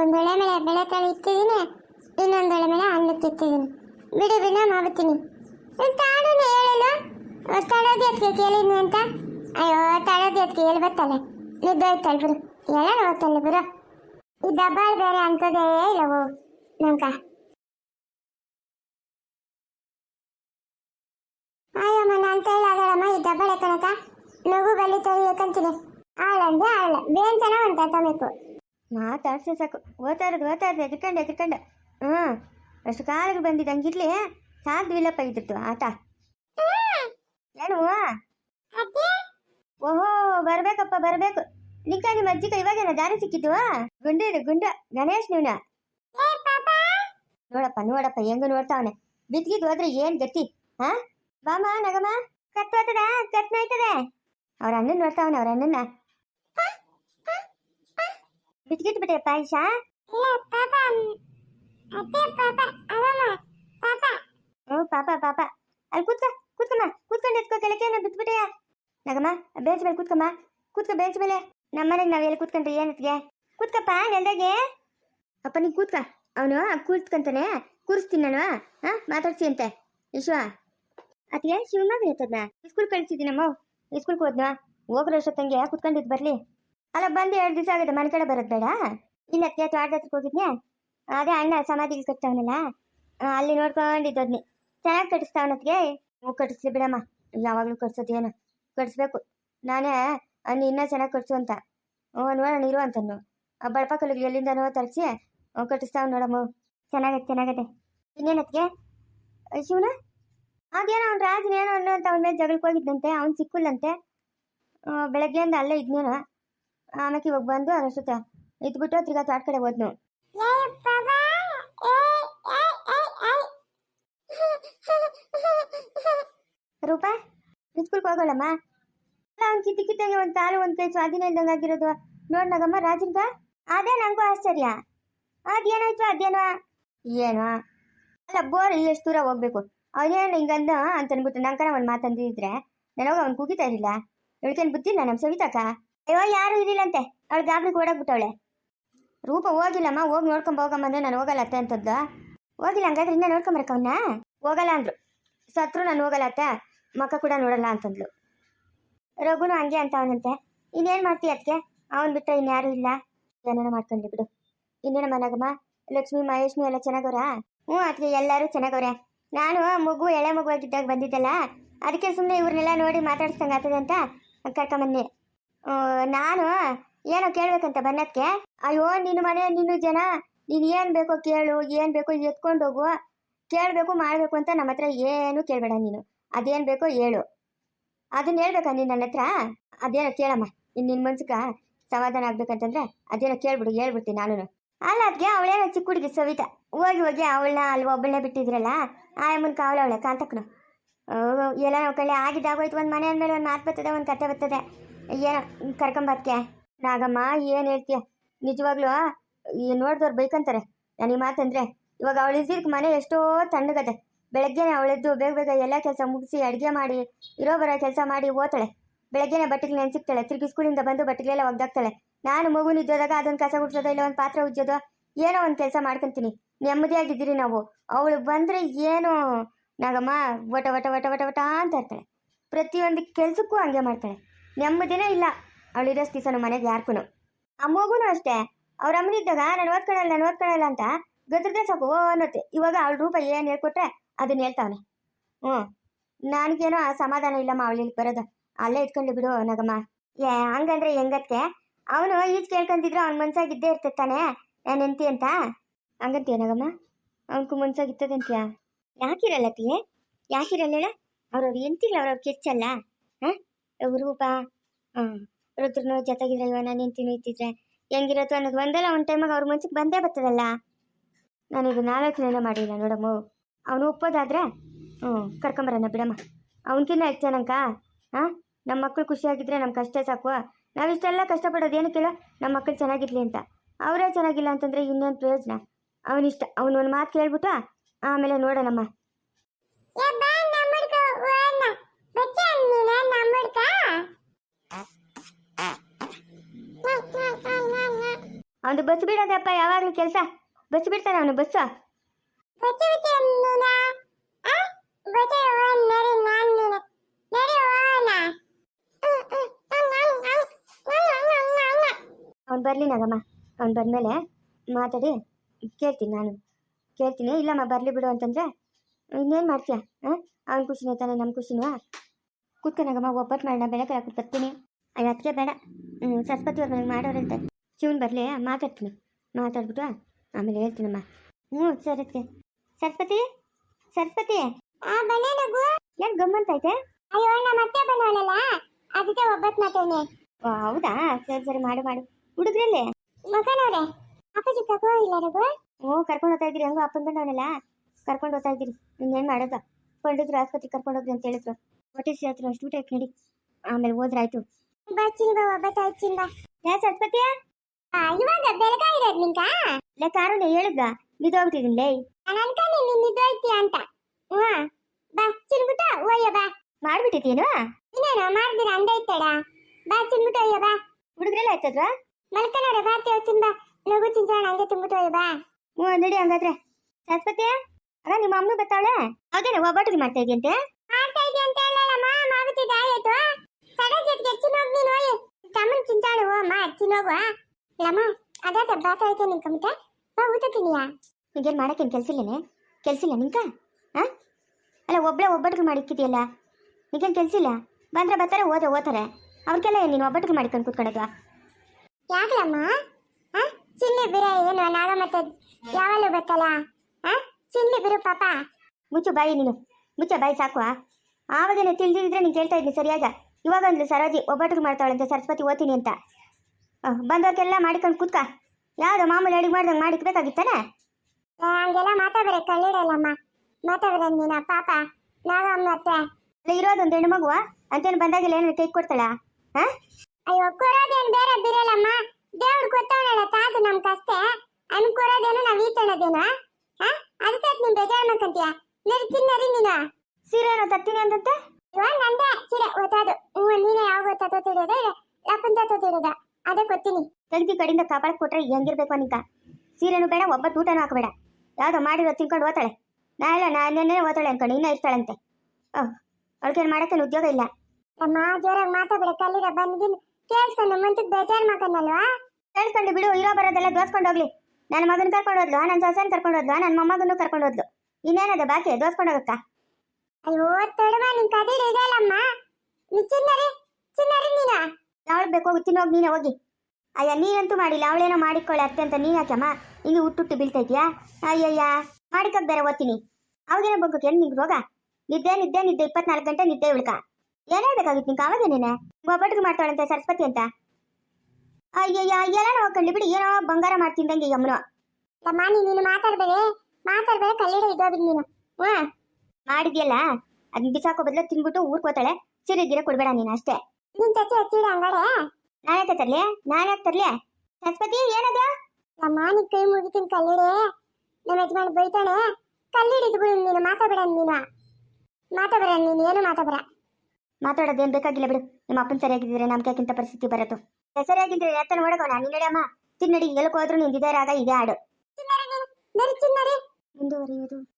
ಒಂದು ಒಳೆ ಮೇಲೆ ಬೆಳೆ ತಳಿ ಇಟ್ಟಿದ್ದೀನಿ ಇನ್ನೊಂದು ಒಳೆ ಮೇಲೆ ಅನ್ನಕ್ಕೆ ಇಟ್ಟಿದ್ದೀನಿ ಬಿಡು ಬಿಡ ಮಾಡ್ತೀನಿ. ತಾಡೋನು ಹೇಳಲ್ಲ? ತಳೋದು ಎತ್ಕೆ ಕೇಳಿದ್ನಿ ಅಂತ. ಅಯ್ಯೋ ತಳೋದು ಎತ್ಕೆ ಹೇಳಿ ಬರ್ತಲ್ಲ ನಿದ್ದೋಯ್ತಲ್ಲ ಬಿಡು. ಎಲ್ಲ ಓದ್ತಲ್ಲ ಬಿಡು. ಈ ದಬ್ಬಾಳು ಬೇರೆ ಅಂತದೇ ಇಲ್ಲ ಹೋಗು ನಂಕ ಅಯ್ಯಮ್ಮ ನಾನು ತೈಲಾಗಲ್ಲಮ್ಮ ಈ ದಬ್ಬಳೆ ಕಣಕ. ನಗು ಬಲ್ಲಿ ತೊಳಿಬೇಕಂತೀನಿ. ಆಳಂದ್ರೆ ಆಳ ಚೆನ್ನಾಗ ಅಂತ ತಗೋಬೇಕು ಮಾತಾಡ್ಸೆ ಸಾಕು. ಓದ್ತಾ ಇರೋದು ಓದ್ತಾ ಇರೋದು ಎದ್ಕೊಂಡು ಎದ್ಕೊಂಡು. ಹ್ಞೂ ಅಷ್ಟು ಕಾಲಿಗೆ ಬಂದಿದ್ದು ಹಂಗಿರ್ಲಿ ಸಾಧ್ವಿಲ್ಲಪ್ಪ ಇದ್ರದ್ದು ಆಟ. ಏನು ಓಹೋ, ಬರ್ಬೇಕಪ್ಪ, ಬರ್ಬೇಕು. ನಿಕ್ಕಾಗಿ ನಿಮ್ಮ ಅಜ್ಜಿಗ ಇವಾಗೇನ ದಾರಿ ಸಿಕ್ಕಿದ್ದು ಗುಂಡು ಇದು, ಗುಂಡು. ಗಣೇಶ್ ನೀವ್ನ? ನೋಡಪ್ಪ ನೋಡಪ್ಪ, ಹೆಂಗ ನೋಡ್ತಾವನೆ. ಬಿದ್ಗಿದ್ ಹೋದ್ರೆ ಏನ್ ಗತಿ, ಹಾ? ಬಾಮ ನಗಮ ಕಟ್ ಹೋತದ, ಕಟ್ ನೋಯ್ತದೆ? ಅವ್ರ ಅಣ್ಣನ್ ನೋಡ್ತಾವನೆ, ಅವ್ರ ಅಣ್ಣನ್ನ. ಬಿಟ್ಗಿಟ್ ಬಿಟ್ಟೆ ಪಾಯಸ? ಇಲ್ಲ ಪಾಪ. ಅತ್ತೆ ಪಾಪ. ಅವಮ್ಮ ಪಾಪ. ಓ ಪಾಪ ಪಾಪ. ಅಲ್ಲಿ ಕೂತ್ಕ ಕೂತ್ಕಮ್ಮ. ಕೂತ್ಕೊಂಡು ಎತ್ಕೋ ಕೆಳಕ್ಕೆ ನಾ ಬಿಟ್ಬಿಟ್ಟೆಯ ನಗಮ್ಮ ಬೇಂಚ್ ಮೇಲೆ ಕೂತ್ಕಮ್ಮ. ಕೂತ್ಕೋ ಬೆಂಚ್ ಮೇಲೆ. ನಮ್ಮನೆಗೆ ನಾವು ಎಲ್ಲಿ ಕೂತ್ಕೊಂಡ್ರೆ ಏನತ್ಗೆ ಕೂತ್ಕಪ್ಪ ನೆಲ್ದಾಗೆ? ಅಪ್ಪ ನೀ ಕೂತ್ಕ. ಅವನು ಕೂತ್ಕಂತಾನೆ. ಕೂರಿಸ್ತೀನಿ ನಾನು ಹಾ ಮಾತಾಡ್ಸಿ ಅಂತೆ. ವಿಶ್ವ ಅದಕ್ಕೆ ಶಿವಮೊಗ್ಗ ಇರ್ತದ್ನ? ಸ್ಕೂಲ್ ಕಳಿಸಿದ್ದೀನಮ್ಮ. ಸ್ಕೂಲ್ಗೆ ಹೋದ್ನ? ಹೋಗ್ರ ಅಷ್ಟೊತ್ತಂಗೆ ಕುತ್ಕೊಂಡಿದ್ದು ಬರ್ಲಿ. ಅಲ್ಲ, ಬಂದು ಎರಡು ದಿವಸ ಆಗಿದೆ ಮನೆ ಕಡೆ ಬರೋದು ಬೇಡ. ಇಲ್ಲ ಅತ್ತೆ ತೋಟದ ಹತ್ರಕ್ಕೆ ಹೋಗಿದ್ನೆ ಅದೇ ಅಣ್ಣ ಸಮಾಧಿಗೆ ಕಟ್ತಾವನಲ್ಲ ಅಲ್ಲಿ ನೋಡ್ಕೊಂಡಿದ್ದದ್ನಿ. ಚೆನ್ನಾಗಿ ಕಟ್ಟಿಸ್ತಾವನತ್ಗೆ ಕಟ್ಟಿಸ್ಲಿ ಬಿಡಮ್ಮ. ಯಾವಾಗಲೂ ಕಟ್ಸೋದೇನು. ಕಟ್ಸ್ಬೇಕು. ನಾನೇ ಅನ್ನ ಇನ್ನೂ ಚೆನ್ನಾಗಿ ಕಟ್ಸು ಅಂತ. ನೋಡೋಣ ಇರು ಅಂತನು ಆ ಬಳಪ ಕಲ್ಲಿಗೆ ಎಲ್ಲಿಂದನೋ ತರಿಸಿ ಕಟ್ಟಿಸ್ತಾವ ನೋಡಮ್ಮ. ಚೆನ್ನಾಗತ್ತೆ ಚೆನ್ನಾಗತ್ತೆ ಇನ್ನೇನತ್ಗೆ ಶಿವನ? ಅದೇನೋ ಅವ್ನು ರಾಜನೇನೋ ಅನ್ನೋ ಅಂತ ಅವನ ಮೇಲೆ ಜಗಳಕ್ಕೆ ಹೋಗಿದ್ದಂತೆ ಅವ್ನು ಸಿಕ್ಕಿಲ್ಲಂತೆ. ಬೆಳಗ್ಗೆಯಿಂದ ಅಲ್ಲೇ ಇದ್ನೇನೋ. ಆಮೇಲೆ ಇವಾಗ ಬಂದು ಅನಿಸುತ್ತ ಇದ್ಬಿಟ್ಟು ತಿರ್ಗಾ ತಾಟ್ ಕಡೆ ಹೋದ್ನು. ರೂಪಾ ಹೋಗೋಳಮ್ಮ. ಅಲ್ಲ ಅವ್ನು ಕಿತ್ತಿ ಕಿತ್ತಂಗೆ ಒಂದು ತಾಳು, ಒಂದು ಕೈ ಸ್ವಾಧೀನ ಇಲ್ದಂಗೆ ಆಗಿರೋದು ನೋಡ್ ನಗಮ್ಮ ರಾಜನ್ಗ? ಅದೇ ನಂಗೂ ಆಶ್ಚರ್ಯ. ಅದೇನಾಯ್ತು, ಅದೇನೋ? ಏನೋ? ಅಲ್ಲ, ಬೋರ್, ಎಷ್ಟು ದೂರ ಹೋಗ್ಬೇಕು. ಅವನೇನು ಹಿಂಗಂದ ಅಂತ ಅನ್ಬಿಟ್ಟು ನಂಕನ ಒಂದು ಮಾತಂದಿದ್ರೆ, ನನಗೆ ಅವ್ನು ಕುಗಿತಾ ಇರಲಿಲ್ಲ. ಹೇಳ್ಕೊಂಡ್ ಬುದ್ಧಿಲ್ಲ ನಮ್ಮ ಸವಿತಾಕ ಅಯ್ಯೋ, ಯಾರು ಇರಲಿಲ್ಲಂತೆ. ಅವಳು ಗಾಬ್ರಿಗೆ ಓಡಾಗ್ಬಿಟ್ಟವಳೆ ರೂಪ ಹೋಗಿಲ್ಲಮ್ಮ, ಹೋಗಿ ನೋಡ್ಕೊಂಡ್ ಹೋಗಮ್ಮ ಅಂದ್ರೆ. ನಾನು ಹೋಗಲ್ಲ ಅತ್ತೆ ಅಂತದ್ದ ಹೋಗಿಲ್ಲ ಹಂಗಾದ್ರೆ ಇನ್ನ ನೋಡ್ಕೊಂಬರಕ ಅವನ್ನ? ಹೋಗಲ್ಲ ಅಂದ್ರು. ಸತ್ರು ನಾನು ಹೋಗಲ್ಲ ಅತ್ತೆ. ಮಕ್ಕ ಕೂಡ ನೋಡಲ್ಲ ಅಂತಂದ್ಲು. ರಘುನು ಹಂಗೆ ಅಂತ ಅವನಂತೆ. ಇನ್ನೇನು ಮಾಡ್ತೀಯ ಅದಕ್ಕೆ ಅವನ್ ಬಿಟ್ಟರೆ ಇನ್ಯಾರು ಇಲ್ಲ. ಏನೇನೋ ಮಾಡ್ಕೊಂಡ್ಲಿ ಬಿಡು. ಇನ್ನೇನ ಮನಗಮ್ಮ ಲಕ್ಷ್ಮಿ ಮಹೇಶ್ಮಿ ಎಲ್ಲ ಚೆನ್ನಾಗವ್ರ? ಹ್ಞೂ ಅದಕ್ಕೆ ಎಲ್ಲರೂ ಚೆನ್ನಾಗವ್ರೆ. ನಾನು ಮಗು ಎಳೆ ಮಗು ಆಗಿದ್ದಾಗ ಬಂದಿದ್ದಲ್ಲ, ಅದಕ್ಕೆ ಸುಮ್ಮನೆ ಇವ್ರನ್ನೆಲ್ಲ ನೋಡಿ ಮಾತಾಡಿಸ್ದಂಗೆ ಆಗ್ತದೆ ಅಂತ ಕರ್ಕೊಂಬನ್ನಿ. ನಾನು ಏನೋ ಕೇಳ್ಬೇಕಂತ ಬನ್ನಕ್ಕೆ ಅಯ್ಯೋ, ನಿನ್ನ ಮನೆ, ನಿನ್ನ ಜನ, ನೀನು ಏನು ಬೇಕೋ ಕೇಳು, ಏನು ಬೇಕೋ ಎತ್ಕೊಂಡು ಹೋಗು. ಕೇಳಬೇಕು, ಮಾಡಬೇಕು ಅಂತ ನಮ್ಮ ಹತ್ರ ಏನು ಕೇಳಬೇಡ ನೀನು. ಅದೇನು ಬೇಕೋ ಹೇಳು. ಅದನ್ನ ಹೇಳ್ಬೇಕಾ ನೀನು ನನ್ನ ಹತ್ರ? ಅದೇನೋ ಕೇಳಮ್ಮ ಇನ್ನು ನಿನ್ನ ಮನ್ಸಿಗೆ ಸಮಾಧಾನ ಆಗ್ಬೇಕಂತಂದ್ರೆ ಅದೇನೋ ಕೇಳ್ಬಿಡು, ಹೇಳ್ಬಿಡ್ತೀನಿ ನಾನು ಅಲ್ಲ ಅದಕ್ಕೆ ಅವಳೇನೋ ಚಿಕ್ಕ ಹುಡುಗಿ ಸವಿತಾ. ಹೋಗಿ ಹೋಗಿ ಅವಳನ್ನ ಅಲ್ಲಿ ಒಬ್ಬಳನ್ನೇ ಬಿಟ್ಟಿದ್ರಲ್ಲ, ಆ ಮುನ್ಕ ಅವಳ ಅವಳೆ ಕಾಂತಕ್ಕನು. ಎಲ್ಲ ಕಳೆ ಆಗಿದ್ದಾಗೋಯ್ತು, ಒಂದು ಮನೆ ಅಂದಮೇಲೆ ಒಂದು ಮಾತು ಬರ್ತದೆ, ಒಂದು ಕತೆ ಬರ್ತದೆ. ಏನೋ ಕರ್ಕೊಂಬರ್ತೀಯ ನಾಗಮ್ಮ, ಏನು ಹೇಳ್ತೀಯ? ನಿಜವಾಗ್ಲೂ, ಈ ನೋಡ್ದವ್ರು ಬೈಕಂತಾರೆ. ನನಗೆ ಮಾತಂದ್ರೆ ಇವಾಗ ಅವಳು ಇದ್ದಿದ್ದಕ್ಕೆ ಮನೆ ಎಷ್ಟೋ ತಣ್ಣಗದೆ ಬೆಳಗ್ಗೆನೆ ಅವಳೆದ್ದು ಬೇಗ ಬೇಗ ಎಲ್ಲ ಕೆಲಸ ಮುಗಿಸಿ ಅಡುಗೆ ಮಾಡಿ ಇರೋ ಬರೋ ಕೆಲಸ ಮಾಡಿ ಓದ್ತಾಳೆ. ಬೆಳಗ್ಗೆನೆ ಬಟ್ಟೆಗೆ ನೆನ್ಸಿಕ್ತಾಳೆ ತಿರುಗಿ ಸ್ಕೂಲಿಂದ ಬಂದು ಬಟ್ಟೆಗಳೆಲ್ಲ ಒಗ್ದಾಕ್ತಾಳೆ. ನಾನು ಮಗು ನಿದ್ದೋದಾಗ ಅದೊಂದು ಕಸ ಗುಡ್ಸೋದು ಇಲ್ಲ ಒಂದು ಪಾತ್ರೆ ಉಜ್ಜೋದು, ಏನೋ ಒಂದು ಕೆಲಸ ಮಾಡ್ಕೊಂತೀನಿ. ನೆಮ್ಮದಿಯಾಗಿದ್ದೀರಿ ನಾವು. ಅವಳು ಬಂದರೆ ಏನು, ನಾಗಮ್ಮ, ವಟ ವಟ ವಟ ವಟ ವಟ ಅಂತ ಇರ್ತಾಳೆ. ಪ್ರತಿಯೊಂದು ಕೆಲಸಕ್ಕೂ ಹಂಗೆ ಮಾಡ್ತಾಳೆ. ನೆಮ್ಮದಿನೇ ಇಲ್ಲ. ಅವಳಿರೋಷ್ಟು ದಿವಸ ನಮ್ಮ ಮನೆಗೆ ಯಾರ್ಗೂ ಅಮ್ಮಗೂ ಅಷ್ಟೇ. ಅವ್ರ ಅಮ್ಮನಿದ್ದಾಗ ನಾನು ಓದ್ಕೊಳ್ಳಲ್ಲ ನಾನು ಓದ್ಕೊಳ್ಳಲ್ಲ ಅಂತ ಗದ್ರದೆ ಸಾಕು ಓ ಅನ್ನತ್ತೆ. ಇವಾಗ ಅವಳ ರೂಪ ಏನು ಹೇಳ್ಕೊಟ್ರೆ ಅದನ್ನ ಹೇಳ್ತಾವನೆ. ಹ್ಞೂ ನನಗೇನೋ ಸಮಾಧಾನ ಇಲ್ಲಮ್ಮ ಅವಳು ಬರೋದು. ಅಲ್ಲೇ ಇಟ್ಕೊಂಡು ಬಿಡು, ನಗಮ್ಮ. ಏ, ಹಂಗಂದ್ರೆ ಹೆಂಗತ್ತೆ ಅವನು ಈಜ್ ಕೇಳ್ಕೊಂತಿದ್ರೆ ಅವ್ನ ಮನ್ಸಾಗಿದ್ದೇ ತಾನೆ? ನಾನು ಎಂತಿ ಅಂತ? ಹಂಗಂತೀಯ ನಗಮ್ಮ? ಅವನ್ಕು ಮನ್ಸಾಗಿತ್ತದಂತೀಯ ಯಾಕಿರಲ್ಲ ತೀಯೇ ಯಾಕಿರಲ್ಲ ಅವ್ರವ್ರು ಎಂತಿಲ್ಲ ಅವ್ರವ್ರು ಕೆಚ್ಚಲ್ಲ ಹಾಂ? ರೂಪ ರುದ್ರನು ಜೊತೆಗಿದ್ರೆ ಇವ ನಾನು ಎಂತಿನೂ ಇತ್ತಿದ್ರೆ ಹೆಂಗಿರತ್ತೋ ಅನ್ನೋದು ಒಂದಲ್ಲ, ಒಂದು ಟೈಮಾಗ ಅವ್ರ ಮನ್ಸಿಗೆ ಬಂದೇ ಬರ್ತದಲ್ಲ. ನಾನೀಗ ಆಲೋಚನೆ ಮಾಡಿಲ್ಲ ನೋಡಮ್ಮ. ಅವನು ಒಪ್ಪೋದಾದ್ರೆ ಹ್ಞೂ ಕರ್ಕೊಂಬರೋಣ ಬಿಡಮ್ಮ. ಅವನಕಿನ್ನ ಹೆಚ್ಚನಂಕ ಹಾಂ ನಮ್ಮ ಮಕ್ಕಳು ಖುಷಿಯಾಗಿದ್ರೆ ನಮ್ಗೆ ಕಷ್ಟ ಸಾಕು. ನಾವಿಷ್ಟೆಲ್ಲ ಕಷ್ಟಪಡೋದು ಏನು ಕೇಳೋ ನಮ್ಮ ಮಕ್ಕಳು ಚೆನ್ನಾಗಿರ್ಲಿ ಅಂತ. ಅವರೇ ಚೆನ್ನಾಗಿಲ್ಲ ಅಂತಂದರೆ ಇನ್ನೇನು ಪ್ರಯೋಜನ? ಅವನಿಷ್ಟ, ಅವನು ಒಂದು ಮಾತು ಕೇಳ್ಬಿಟ್ಟು ಆಮೇಲೆ ನೋಡೋಣಮ್ಮ. ಅವನು ಬಸ್ ಬಿಡೋದಪ್ಪ ಯಾವಾಗಲೂ ಕೆಲಸ. ಬಸ್ ಬಿಡ್ತಾನೆ ಅವನು ಬಸ್ಸು. ಅವ್ನು ಬರಲಿ ನಾಗಮ್ಮ. ಅವ್ನು ಬಂದಮೇಲೆ ಮಾತಾಡಿ. ಕೇಳ್ತೀನಿ ನಾನು. ಕೇಳ್ತೀನಿ. ಇಲ್ಲಮ್ಮ ಬರಲಿ ಬಿಡು ಅಂತಂದರೆ ಇನ್ನೇನು ಮಾಡ್ತೀಯ? ಹಾಂ ಅವ್ನ ಖುಷಿನೇ ತಾನೆ ನಮ್ಮ ಖುಷಿನೂ? ಕೂತ್ಕೊನಾಗಮ್ಮ ಒಬ್ಬಟ್ಟು ಮಾಡೋಣ ಬೆಳಗ್ಗೆ ಹಾಕ್ಬಿಟ್ಟು ಬರ್ತೀನಿ. ಅಯ್ಯೋ ಅದಕ್ಕೆ ಬೇಡ. ಸರಸ್ವತಿ ಅವ್ರು ಮನೆಗೆ ಮಾಡೋರಂತೆ. ಶಿವನ್ ಬರಲಿ? ಮಾತಾಡ್ತೀನಿ. ಮಾತಾಡ್ಬಿಟ್ಟು ಆಮೇಲೆ ಹೇಳ್ತೀನಮ್ಮ. ಹ್ಞೂ ಸರಿ ಅದಕ್ಕೆ ಸರಸ್ವತಿ? ಸರಸ್ವತಿ? ಆ ಬನ್ನಿ ನಗು ಏನು ಗಮ್ಮಂತೈತೆ ಅಯ್ಯೋ ನಮ್ಮ ಅತ್ತೆ ಬಂದವನಲ್ಲ ಅದಕ್ಕೆ ಒಬ್ಬತ್ ಮಾತಾನೆ ಓ ಹೌದಾ? ಸರಿ ಸರಿ ಮಾಡು ಮಾಡು. ಹುಡುಗ್ರಲ್ಲಿ ಮಗನವ್ರೆ. ಅಪ್ಪಾಜಿ ಕಗೋ ಇಲ್ಲ ರಘು ಓ ಕರ್ಕೊಂಡು ಹೋಗ್ತಾ ಇದ್ದೀರಿ. ಹಂಗೂ ಅಪ್ಪನ ಬಂದವನಲ್ಲ? ಕರ್ಕೊಂಡು ಹೋಗ್ತಾ ಇದ್ದೀರಿ. ಇನ್ನೇನು ಮಾಡೋದು? ಕೊಂಡಿದ್ರು ಆಸ್ಪತ್ರೆಗೆ ಕರ್ಕೊಂಡು ಹೋಗ್ರಿ ಅಂತ ಹೇಳಿದ್ರು. ಹೊಟ್ಟೆ ಹತ್ರ ಅಷ್ಟು ಊಟ ನಡಿ. ಆಮೇಲೆ ಹೋದ್ರಾಯ್ತು ಬಚ್ಚಿನ ಬಾ ಹಚ್ಚಿನ ಬಾ ಯಾ ಸರಸ್ವತಿ ಆ, ಇವಾಗ ಬೆಳಗಾಗಿರೋದು ನಿಂಕ? ಲೇ ಕಾರುಣ್ಯ ಹೇಳಿದ್ದ ಬಿದ್ದೋಗ್ಬಿಟ್ಟಿದ್ದೀನಿ ಲೇ. ನಾನು ಅನ್ಕೊಂಡೆ ನೀನ್ ನಿದ್ದೋಯ್ತಿ ಅಂತ. ಹ್ಞೂ. ಬಾ ಚಿನ್ಬಿಟ್ಟು ಒಯ್ಯ ಬಾ. ಮಾಡ್ಬಿಟ್ಟಿದ್ದೀನು ಇನ್ನೇನು ಮಾಡ್ದಿರ ಅಂದೈತಡ ಬಾ ಚಿನ್ಬಿಟ್ಟು ಒಯ್ಯ ಬಾ. ಹುಡುಗ್ರೆಲ್ಲ ಆಯ್ತದ್ರ ಮಲ್ಕನವ್ರೆ ಬಾತಿ ಹೋಗ್ತೀನಿ ಬಾ ನಗು ಚಿಂಚಾಣ ಹಂಗೆ ತುಂಬಿಟ್ಟು ಒಯ್ಯ ಬಾ. ಹ್ಞೂ ನಡಿ ಹಂಗಾದ್ರೆ. ಸರಸ್ವತಿ ಆಗ ನಿಮ್ಮ ಅಮ್ಮನೂ ಬರ್ತಾಳೆ? ಹೌದೇನೆ ಒಬ್ಬಟ್ಟಿಗೆ ಮಾಡ್ತಾ ಇದೆಯಂತೆ ಮಾಡ್ತಾ ಇದ್ದೆ ಅಂತ ಹೇಳಲ್ಲಮ್ಮ ಮಾಗುತ್ತಿದ್ದ ಆಯ್ತು. ಸಡನ್ ಜೊತೆಗೆ ಚಿನ್ನೋಗಿ ನೀನು ಒಯ್ಯ. ತಮ್ಮನ ಚಿಂಚಾಡು ಓ ಮಾ ಚಿನ್ನೋಗುವ ಲಮ್ಮ ಅದಾದ ಬಾತ ಐತೆ ನಿನ್ ಕಮಿಟ ಬಾ ಊಟ ತಿನ್ನಿಯಾ? ಈಗೇನು ಮಾಡೋಕ್ಕೇನು ಕೆಲಸ ಇಲ್ಲೇನೆ? ಕೆಲಸ ಇಲ್ಲ ನಿಂಕ ಹಾಂ ಅಲ್ಲ ಒಬ್ಬಳೆ ಒಬ್ಬಟ್ಟಿಗೆ ಮಾಡಿಕ್ಕಿದೆಯಲ್ಲ? ಈಗೇನು ಕೆಲಸ ಇಲ್ಲ? ಬಂದ್ರೆ ಬರ್ತಾರೆ ಹೋದ್ರೆ ಓದ್ತಾರೆ. ಅವ್ರಿಗೆಲ್ಲ ನೀನು ಒಬ್ಬಟ್ಟಿಗೆ ಮಾಡಿಕೊಂಡು ಕೂತ್ಕೊಳ್ಳೋದು ಯಾಕಲಮ್ಮ ಆ? ಚಿನ್ನಿ ಬಿರ ಏನು ನಾಗ ಮತ್ತೆ ಯಾವಲ್ಲೂ ಬರ್ತಲ್ಲ ಹಾಂ ಚಿನ್ನಿ ಬಿರು ಪಾಪ. ಮುಚ್ಚು ಬಾಯಿ ನೀನು. ಮುಚ್ಚ ಬಾಯಿ ಸಾಕು ಆವಾಗೇನೆ ತಿಳಿದಿದ್ರೆ ನೀನು ಕೇಳ್ತಾ ಇದ್ದೀನಿ ಸರಿಯಾಗ ಇವಾಗ ಅಂದ್ರೆ ಸರೋಜಿ ಒಬ್ಬಟ್ಟಿಗೆ ಮಾಡ್ತಾಳಂತೆ ಸರಸ್ವತಿ ಓದ್ತೀನಿ ಅಂತ. ಬಂದವ್ರಿಗೆಲ್ಲ ಮಾಡಿಕೊಂಡು ಕೂತ್ಕ. ಯಾವುದು ಮಾಮೂಲಿ ಅಡಿಗೆ ಮಾಡ್ದಂಗೆ ಮಾಡಿಕ್ಬೇಕಾಗಿತ್ತಾನೆ ಬೇಕಾಗಿತ್ತಾನೆ ಹಂಗೆಲ್ಲ ಮಾತಾಡ್ರೆ ಕಳ್ಳಿಡಲ್ಲಮ್ಮ ಮಾತಾಡ್ರೆ ನೀನ ಪಾಪ. ನಾಗಮ್ಮ ಅಲ್ಲ ಇರೋದೊಂದು ಹೆಣ್ಣು ಮಗುವ? ಅಂತೇನು ಬಂದಾಗೆಲ್ಲ ಏನಾರು ಕೈ ಕೊಡ್ತಾಳ? ಹಾಂ ಅಯ್ಯೋ ಕೊರೋದೇನು ಬೇರೆ ಬಿರಲ್ಲಮ್ಮ. ದೇವ್ರು ಗೊತ್ತವನಲ್ಲ ತಾದು ನಮ್ ಕಷ್ಟೇ. ಅನ್ ಕೊರೋದೇನು ನಾವ್ ಈತಣದೇನು ಹಾ ಅದಕ್ಕೆ ನೀನ್ ಬೇಜಾರ್ ಮಾಡ್ಕಂತೀಯ? ನರಿ ತಿನ್ನರಿ ನೀನು. ಸೀರೆ ಏನೋ ತತ್ತೀನಿ ಅಂತಂತೆ ಇವಾಗ ನಂದೆ ಸೀರೆ ಓತಾದು ಹ್ಞೂ ನೀನೇ ಯಾವಾಗ ಓದ್ತಾ ತೋತಿರೋದ ಲಪ್ಪಂತ ತೋತಿರೋದ ಅದೇ ಗೊತ್ತೀನಿ. ತೆಗ್ದು ಕಡೆಯಿಂದ ಕಾಪಾಡಕ್ ಕೊಟ್ರೆ ಹೆಂಗಿರ್ಬೇಕು ಅನಿಕ. ಸೀರೆನೂ ಬೇಡ ಒಬ್ಬ ಊಟನೂ ಹಾಕಬೇಡ. ಯಾವುದೋ ಮಾಡಿರೋ ತಿನ್ಕೊಂಡು ಓದ್ತಾಳೆ ನಾಳೆ ನಾನೇ ಓದ್ತಾಳೆ ಅನ್ಕೊಂಡು ಇನ್ನೂ ಇರ್ತಾಳಂತೆ. ಓಹ್ ಅವಳಿಗೇನು ಮಾಡೋಕ್ಕೇನು ಉದ್ಯೋಗ ಇಲ್ಲ. ಅಮ್ಮ ಜೋರಾಗಿ ಮಾತಾಡ್ಬೇಡ ಕಲ್ಲಿರ ಬಂದಿನ ಕೇಳಿಸ್ಕೊಂಡು ಮುಂಚೆ ಬೇಜಾರ್ ಮಾತಾಡಲ್ವಾ ಕೇಳಿಸ್ಕೊಂಡು ಬಿಡು ಇರೋ ಬರೋದೆಲ್ಲ ದೋಸ್ಕೊಂಡು ಹೋಗ್ಲಿ. ನನ್ನ ಮಗನ ಕರ್ಕೊಂಡು ಹೋದ್ಲು ನನ್ನ ಸೊಸೆನ ಕರ್ಕೊಂಡು ಹೋದ್ಲು ನನ್ನ ಮೊಮ್ಮಗನೂ ಕರ್ಕೊಂಡು ಹೋದ್ಲು. ಇನ್ನೇನದ ಬಾಕಿ ದೋಸ್ಕೊಂಡು ಹೋಗಕ್ಕ? ಅಯ್ಯೋ ತೊಡವ ನಿನ್ ಕದಿರ ಇದೆಯಲ್ಲಮ್ಮ ನೀ ಚಿನ್ನರಿ ಚಿನ್ನರಿ ನೀನು ಅವಳು ಬೇಕು ಹೋಗಿ ತಿನ್ನೋಗಿ ನೀನೇ ಹೋಗಿ. ಅಯ್ಯ ನೀನಂತೂ ಮಾಡಿಲ್ಲ. ಅವಳೇನೋ ಮಾಡಿಕೊಳ್ಳೆ ಅತ್ತೆ ಅಂತ ನೀನು ಯಾಕಮ್ಮ ಹಿಂಗೆ ಹುಟ್ಟುಟ್ಟು ಬೀಳ್ತೈದ್ಯಾ ಅಯ್ಯಯ್ಯ ಮಾಡಿಕಕ್ ಬೇರೆ ಓದ್ತೀನಿ. ಅವಾಗೇನೋ ಬಂಕಕ್ಕೆ ಏನು ನಿಂಗೆ ರೋಗ? ನಿದ್ದೆ ನಿದ್ದೆ ನಿದ್ದೆ ಇಪ್ಪತ್ನಾಲ್ಕು ಗಂಟೆ ನಿದ್ದೆ ಉಳ್ಕ ಏನೇ ಬೇಕಾಗಿತ್ತು ನಿಂಗೆ ಅವಾಗೇನೇನೆ ಒಬ್ಬಟ್ಟಿಗೆ ಮಾಡ್ತಾಳಂತೆ ಸರಸ್ವತಿ ಅಂತ. ಅಯ್ಯಯ್ಯ ಎಲ್ಲ ಹೋಗ್ಕೊಂಡ್ಲಿ ಬಿಡಿ. ಏನೋ ಬಂಗಾರ ಮಾಡ್ತಿದ್ದಂಗೆ ಈ ಅಮ್ಮನು. ಅಮ್ಮ ನೀನು ಮಾತಾಡ್ಬೇಡಿ. ಮಾತಾಡ್ಬೇಡ ಕಲ್ಲಿಡ ಇದೋಗಿ ನೀನು. ಹಾ ಮಾಡಿದ್ಯಲ್ಲ? ಅದನ್ನ ಬಿಸಾಕೋ ಬದಲು ತಿನ್ಬಿಟ್ಟು ಊರ್ಕೋತಾಳೆ ಸಿರಿಗಿರ ಸೀರೆ ಗಿರೆ ಕೊಡ್ಬೇಡ ನೀನು ಅಷ್ಟೇ. ನಿನ್ ಚಚ್ಚಿ ಹಚ್ಚಿಡ ಹಂಗಾರೆ? ನಾನೇ ತರ್ಲಿ ನಾನೇ ತರ್ಲಿ? ಸರಸ್ವತಿ ಏನದ? ನಮ್ಮ ನಿನ್ ಕೈ ಮುಗಿತೀನಿ ಕಲ್ಲಿಡೆ ನಮ್ಮ ಯಜಮಾನ್ ಬೈತಾನೆ ಕಲ್ಲಿಡಿದ್ ಬಿಡು ನೀನು ಮಾತಾಡಬೇಡ ನೀನು. ಮಾತಾಡಬೇಡ ನೀನು ಏನು ಮಾತಾಡಬೇಡ. ಮಾತಾಡೋದೇನ್ ಬೇಕಾಗಿಲ್ಲ ಬಿಡು. ನಿಮ್ಮ ಅಪ್ಪನ ಸರಿಯಾಗಿದ್ರೆ ನಮ್ಗೆ ಪರಿಸ್ಥಿತಿ ಬರತ್ತು ಸರಿಯಾಗಿದ್ರೆ ಎತ್ತನ ಹೊಡಗೋಣ ಅಮ್ಮ. ತಿನ್ನಡಿ ಎಲ್ಕ್ ಹೋದ್ರು ನಿಂದಿದೆ ರಾಗ ಇದೇ ಹಾಡು. ಮುಂದುವರಿಯುವುದು.